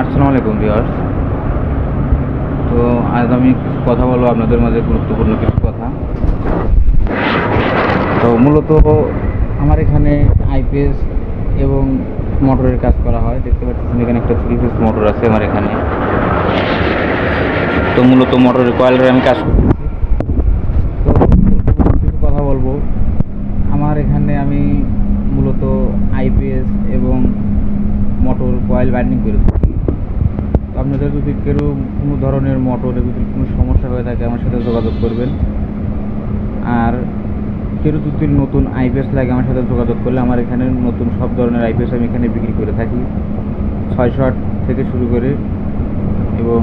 আসসালামু আলাইকুম ভিউয়ার্স। তো আজ আমি কিছু কথা বলব, আপনাদের মাঝে গুরুত্বপূর্ণ কিছু কথা। তো মূলত আমার এখানে আইপিএস এবং মোটরের কাজ করা হয়। দেখতে পাচ্ছেন এখানে একটা থ্রি পিস মোটর আছে আমার এখানে। তো মূলত মোটরের কয়েলের আমি কাজ করতেছি। তো কিছু কথা বলব। আমার এখানে আমি মূলত আইপিএস এবং মোটর কয়েল বাইন্ডিং করে থাকি। আপনাদের যদি কেউ কোনো ধরনের মোটরে যদি কোনো সমস্যা হয়ে থাকে আমার সাথে যোগাযোগ করবেন। আর কেউ যদি নতুন আইপিএস লাগে আমার সাথে যোগাযোগ করলে আমার এখানে নতুন সব ধরনের আইপিএস আমি এখানে বিক্রি করে থাকি। ছয়শো আট থেকে শুরু করে এবং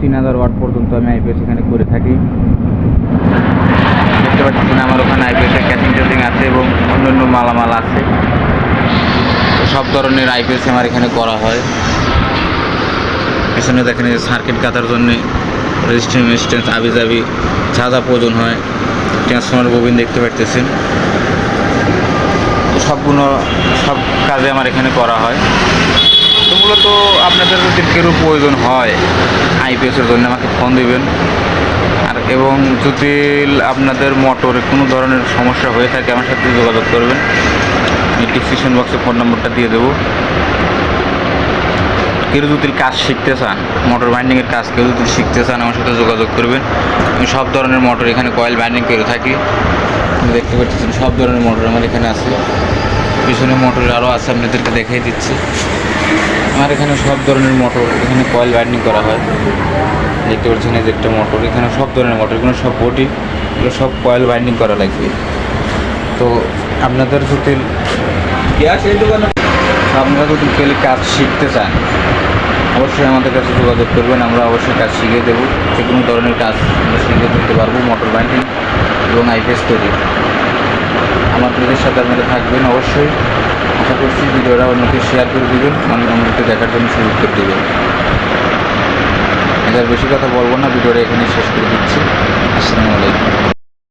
তিন হাজার ওয়াট পর্যন্ত আমি আইপিএস এখানে করে থাকি। দেখতে আমার ওখানে আইপিএসের ক্যাচিং টেচিং আছে এবং অন্যান্য মালামাল আছে। সব ধরনের আইপিএস আমার এখানে করা হয়। পেছনে দেখেন যে সার্কিট কাটার জন্য মেজিস্ট্যান্স আবি যাবি যা যা প্রয়োজন হয়। ট্রান্সফর্মার ববিন দেখতে তো সবগুলো, সব কাজে আমার এখানে করা হয়। তো মূলত আপনাদের যদি কেউ প্রয়োজন হয় আইপিএসের জন্য আমাকে ফোন দিবেন। আর এবং যদি আপনাদের মোটরে কোনো ধরনের সমস্যা হয়ে থাকে, আমার সাথে যোগাযোগ করবেন। ডিসক্রিপশন বক্সে ফোন নম্বরটা দিয়ে দেবো। কেউ যদি কাজ শিখতে চান মোটর বাইন্ডিংয়ের কাজ কেউ যদি শিখতে চান আমার সাথে যোগাযোগ করবেন। আমি সব ধরনের মোটর এখানে কয়েল বাইন্ডিং করে থাকি। দেখতে পাচ্ছেন সব ধরনের মোটর আমার এখানে আছে। পিছনে মোটর আরও আছে আপনাদেরকে দেখাই দিচ্ছি। আমার এখানে সব ধরনের মোটর এখানে কয়েল বাইন্ডিং করা হয়। দেখতে পাচ্ছেন এই যে একটা মোটর এখানে সব ধরনের মোটর এগুলো সব বডি এগুলো সব কয়েল বাইন্ডিং করা লাগবে। তো আপনাদের যদি আপনারা যদি কেউ কাজ শিখতে চান অবশ্যই আমাদের কাছে যোগাযোগ করবেন, আমরা অবশ্যই কাজ শিখিয়ে দেবো। যে কোনো ধরনের কাজ আমরা শিখিয়ে দিতে পারব, মোটর বাইন্ডিং এবং আইপিএস তৈরি। আমাদের সাথে আপনারা থাকবেন অবশ্যই। আশা করছি ভিডিওটা অন্যকে শেয়ার করে দেবেন অন্যকে দেখার জন্য সুযোগ করে দেবেন। এটার বেশি কথা বলব না, ভিডিওটা এখানে শেষ করে দিচ্ছি। আসসালামু আলাইকুম।